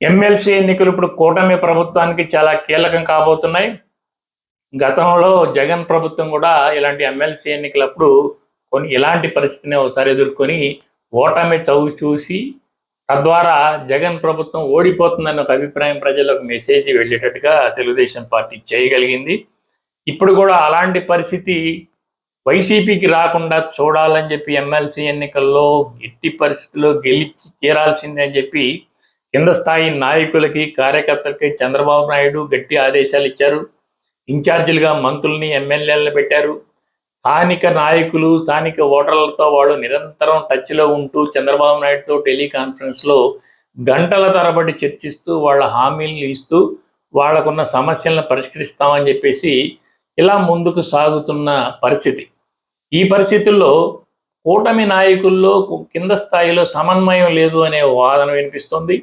MLC ఎన్నికలు ఇప్పుడు కూటమి ప్రభుత్వానికి చాలా కీలకం కాబోతున్నాయి. గతంలో జగన్ ప్రభుత్వం కూడా ఇలాంటి ఎమ్మెల్సీ ఎన్నికలప్పుడు కొన్ని ఇలాంటి పరిస్థితిని ఒకసారి ఎదుర్కొని ఓటమి చవి చూసి తద్వారా జగన్ ప్రభుత్వం ఓడిపోతుందన్న ఒక అభిప్రాయం ప్రజలకు మెసేజ్ వెళ్ళేటట్టుగా తెలుగుదేశం పార్టీ చేయగలిగింది. ఇప్పుడు కూడా అలాంటి పరిస్థితి వైసీపీకి రాకుండా చూడాలని చెప్పి ఎమ్మెల్సీ ఎన్నికల్లో ఎట్టి పరిస్థితుల్లో గెలిచి తీరాల్సిందే అని చెప్పి కింద స్థాయి నాయకులకి కార్యకర్తలకి చంద్రబాబు నాయుడు గట్టి ఆదేశాలు ఇచ్చారు. ఇన్ఛార్జీలుగా మంత్రుల్ని ఎమ్మెల్యేలను పెట్టారు. స్థానిక నాయకులు స్థానిక ఓటర్లతో వాళ్ళు నిరంతరం టచ్లో ఉంటూ చంద్రబాబు నాయుడుతో టెలికాన్ఫరెన్స్లో గంటల తరబడి చర్చిస్తూ వాళ్ళ హామీలను ఇస్తూ వాళ్ళకున్న సమస్యలను పరిష్కరిస్తామని చెప్పేసి ఇలా ముందుకు సాగుతున్న పరిస్థితి. ఈ పరిస్థితుల్లో కూటమి నాయకుల్లో కింద స్థాయిలో సమన్వయం లేదు అనే వాదన వినిపిస్తుంది.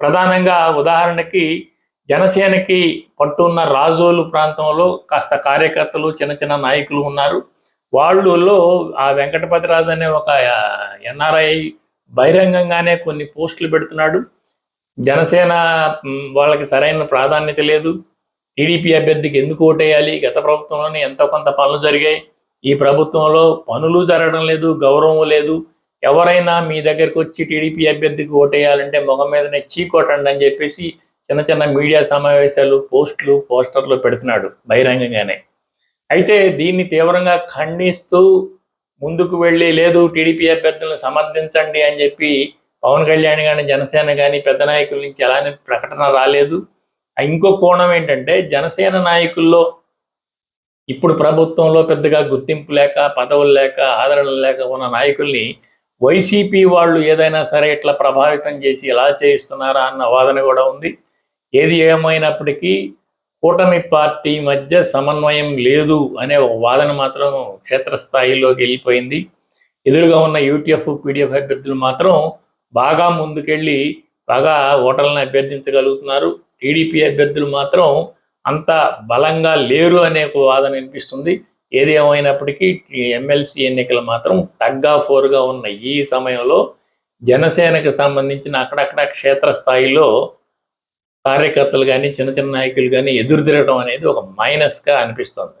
ప్రధానంగా ఉదాహరణకి జనసేనకి పట్టున్న రాజోలు ప్రాంతంలో కాస్త కార్యకర్తలు చిన్న చిన్న నాయకులు ఉన్నారు. వాళ్ళలో ఆ వెంకటపతిరాజు అనే ఒక ఎన్ఆర్ఐ బహిరంగంగానే కొన్ని పోస్టులు పెడుతున్నాడు. జనసేన వాళ్ళకి సరైన ప్రాధాన్యత లేదు. టీడీపీ అభ్యర్థికి ఎందుకు ఓటేయాలి? గత ప్రభుత్వంలోనే ఎంతో కొంత పనులు జరిగాయి. ఈ ప్రభుత్వంలో పనులు జరగడం లేదు గౌరవం లేదు. ఎవరైనా మీ దగ్గరకు వచ్చి టీడీపీ అభ్యర్థికి ఓటేయాలంటే ముఖం మీదనే చీకొట్టండి అని చెప్పేసి చిన్న చిన్న మీడియా సమావేశాలు పోస్టులు పోస్టర్లు పెడుతున్నాడు బహిరంగంగానే. అయితే దీన్ని తీవ్రంగా ఖండిస్తూ ముందుకు వెళ్ళి లేదు టీడీపీ అభ్యర్థులను సమర్థించండి అని చెప్పి పవన్ కళ్యాణ్ కానీ జనసేన కానీ పెద్ద నాయకుల నుంచి ఎలాంటి ప్రకటన రాలేదు. ఇంకో కోణం ఏంటంటే జనసేన నాయకుల్లో ఇప్పుడు ప్రభుత్వంలో పెద్దగా గుర్తింపు లేక పదవులు లేక ఆదరణ లేక ఉన్న నాయకుల్ని వైసీపీ వాళ్ళు ఏదైనా సరే ఇట్లా ప్రభావితం చేసి ఎలా చేయిస్తున్నారా అన్న వాదన కూడా ఉంది. ఏది ఏమైనప్పటికీ కూటమి పార్టీ మధ్య సమన్వయం లేదు అనే ఒక వాదన మాత్రం క్షేత్రస్థాయిలోకి వెళ్ళిపోయింది. ఎదురుగా ఉన్న యూటీఎఫ్ పీడిఎఫ్ అభ్యర్థులు మాత్రం బాగా ముందుకెళ్ళి బాగా ఓటర్లను అభ్యర్థించగలుగుతున్నారు. టీడీపీ అభ్యర్థులు మాత్రం అంత బలంగా లేరు అనే ఒక వాదన వినిపిస్తుంది. ఏది ఏమైనప్పటికీ ఎమ్మెల్సీ ఎన్నికలు మాత్రం టగ్గా ఫోర్గా ఉన్న ఈ సమయంలో జనసేనకు సంబంధించిన అక్కడక్కడ క్షేత్రస్థాయిలో కార్యకర్తలు కానీ చిన్న చిన్న నాయకులు కానీ ఎదురు తిరగడం అనేది ఒక మైనస్గా అనిపిస్తుంది.